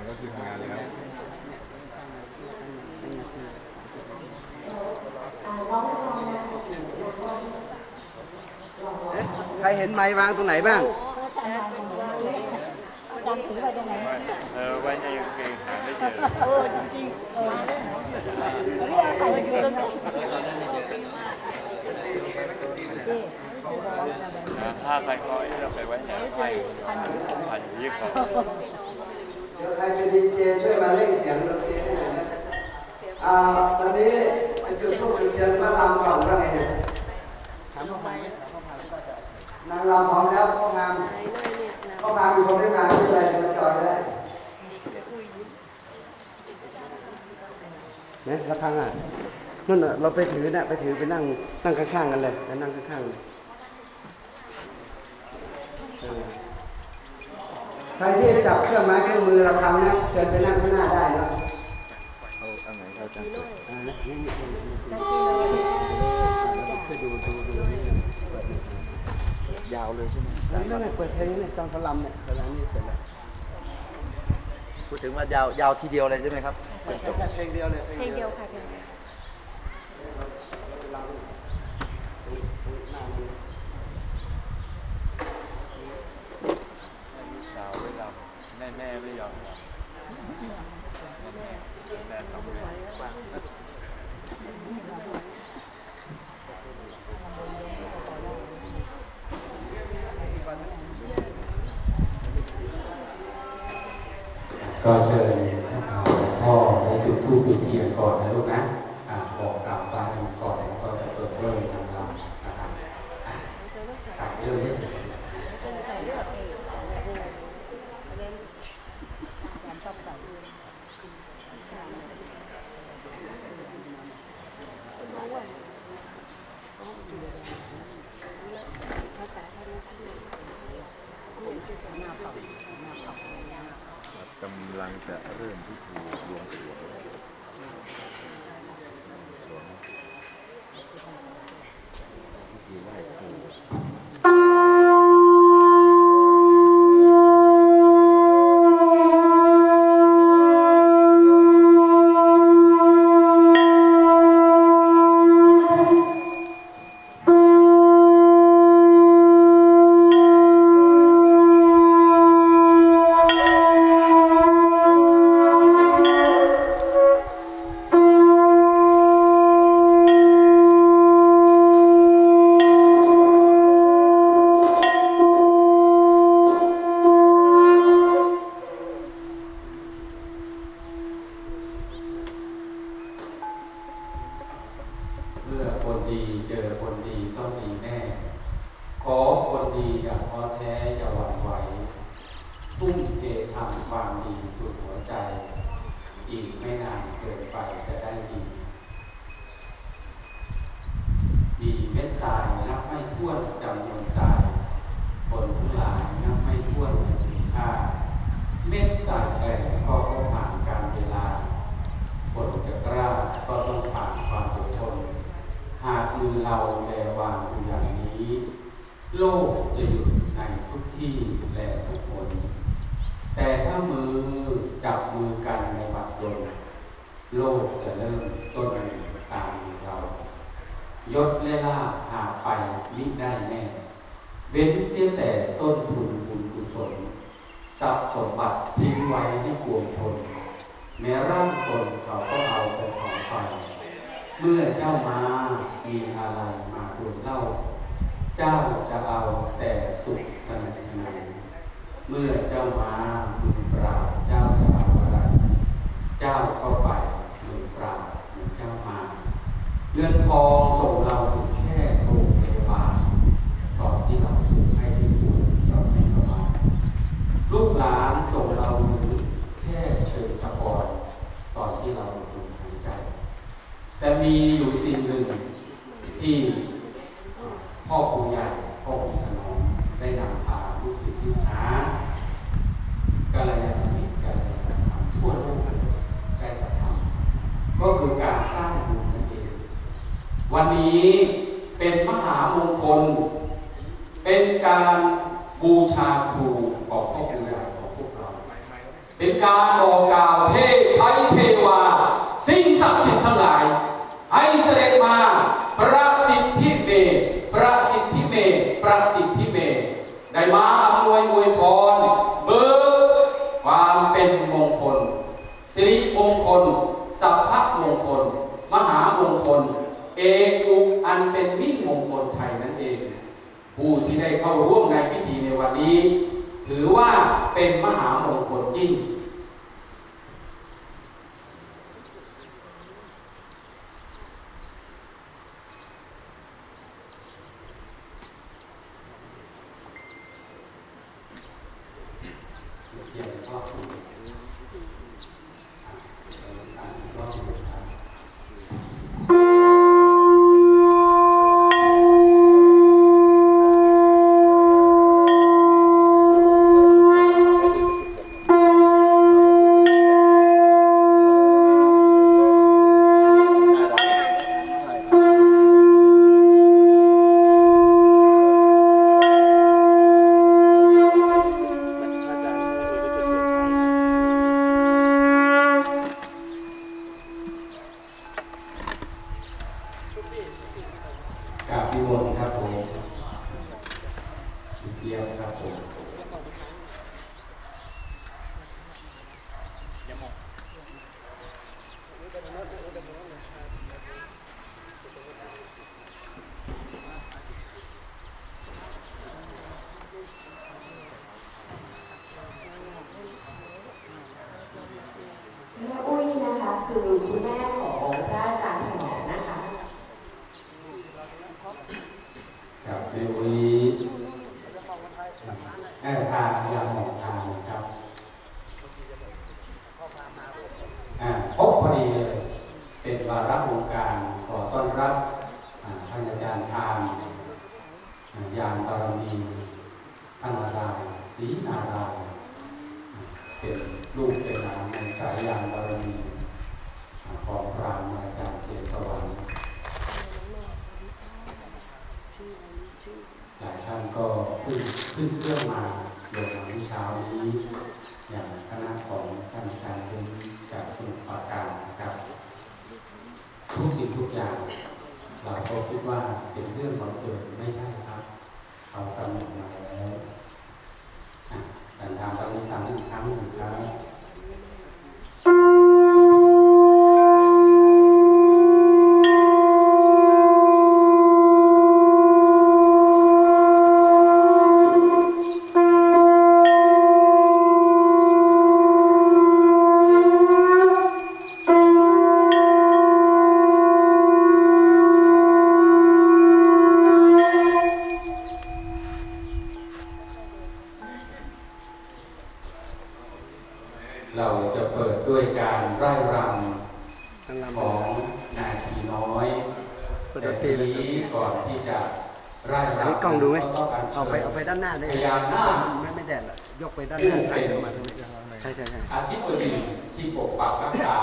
งก็คือทำงานแล้วใครเห็นไม้วางตรงไหนบ้างอาจารย์ถือไปตรงไหนเออไว้ในกางเกงหาไม่เจอเออจริงๆเออพี่เอาใส่ไปตรงไหนนี่นะถ้าใครเขาไอ้เราไปไว้ไหนไพ่พันยี่สิบ ช่วยมาเร่งเสียงดนตรีให้หน่อยนะอ่าตอนนี้จุดทูบจุดเทียนมาลำก่อนว่าไงเนี่ยนางลำพร้อมแล้วพ่องามพ่องามมีคนไม่มาไม่เป็นไรมาจอยก็ได้เนี่ยระฆังอะนั่นน่ะเราไปถือเนี่ยไปถือไปนั่งนั่งข้างๆกันเลยไปนั่งข้างๆเลยเออ ใครที่จับเครื่องไม้เครื่องมือเราทำนะเชิญไปนั่งข้างหน้าได้นะเอาอันไหนเขาจะอ่านี่นี่นี่นี่ช่วยดูดูดูยาวเลยใช่ไหมนั่นเปิดเพลงนี่ตอนเขาลำเนี่ยเวลานี้เสร็จแล้วพูดถึงว่ายาวยาวทีเดียวเลยใช่ไหมครับแค่แค่เพลงเดียวเลยเพลงเดียวค่ะเพลงเดียว สาวไม่ยอมแม่แม่ไม่ยอมยอมแม่แม่แม่ต้องแม่ ก็เชิญพ่อได้จุดทูบจุดเทียนก่อนนะลูกนะบอกกล่าวฟ้าก่อนแล้วก็จะเปิดเริ่มนำลำนะครับอะกลับเรื่องนี้ ใส่เลือดเองแสนชอบใส่ภาษาไทย กำลัง จะเริ่มพิธี ทุ่มเททำความดีสุดหัวใจ อีกไม่นานเกินไปจะได้ดีดีเม็ดทรายนับไม่ถ้วนจำนวนทรายผลผู้หลายนับไม่ถ้วนในคุณค่า เม็ดทรายแกร่งก็ต้องผ่านการเวลา ผลจะกล้าก็ต้องผ่านความอดทน หากมือเราแลวางอยู่อย่างนี้ โลกจะหยุดในทุกที่และทุกคน แต่ถ้า มือจับมือกันในบัดดลโลกจะเริ่มต้นตามมือเรายศและลาภหาไปมิได้แน่ เว้นเสียแต่ต้นทุนบุญกุศลทรัพย์สมบัติทิ้งไว้ให้ปวงชนแม้ร่างตนเขาก็เอาไปของไปเมื่อเจ้ามามีอะไรมาดวงเล่า เจ้าจะเอาแต่สุขสนันชนัย เมื่อเจ้ามามือเปล่าเจ้าจะเอาอะไรเจ้าก็ไปมือเปล่าเหมือนเจ้ามาเงินทองส่งเราถึงแค่โรงพยาบาลตอนที่เราถูกให้ที่ป่วยเราไม่สบายลูกหลานส่งเราถึงแค่เชิญตะกอนตอนที่เราหมดหายใจ แต่มีอยู่สิ่งหนึ่งที่พ่อครูใหญ่พ่อครูถนอมได้นำพาลูกศิษย์ลูกหากาลยาณมิตรกาลยาณธรรมทั่วโลกได้กระทำ ก็คือการสร้างบุญนั่นเองวันนี้เป็นมหามงคล เป็นการบูชาครูของพ่อปู่ของพวกเรา เป็นการบอกกล่าวเทพไทยเทวา เอกุอันเป็นมิ่งมงคลชัยนั่นเอง ผู้ที่ได้เข้าร่วมในพิธีในวันนี้ ถือว่าเป็นมหามงคลยิ่ง เจี๊ยบครับผมคือคุณแม่ของพระอาจารย์ถนอมนะคะ ครับในวันนี้แม่ทานยาหมองทานนะครับพบพอดีเลยเป็นวาระวงการขอต้อนรับท่านอาจารย์ทานอ่ายานบารมีท่านนารายณ์ศรีนารายเป็นลูกเป็นหลานในสายยานบารมีของพรามรายการเสียงสวรรค์หลายท่านก็ขึ้นขึ้นเครื่องมา ดี๋ยววันเช้านี้อย่างคณะของท่านอาจารย์เป็นจากสมุทรปราการนะครับ ทุกสิ่งทุกอย่าง เราก็คิดว่าเป็นเรื่องบังเอิญไม่ใช่ครับเรากำหนดมาแล้วการทางปฏิสังอีกครั้งหนึ่งครับ ของนาทีน้อยแต่ทีนี้ก่อนที่จะไร่รำนี่กล้องดูไหมก็ต้องเอาไปเอาไปด้านหน้าได้พยายามหน้าไม่ไม่แดดหรอกยกไปด้านหน้าใช่ใช่ใช่อธิบดีที่ปกปักรักษา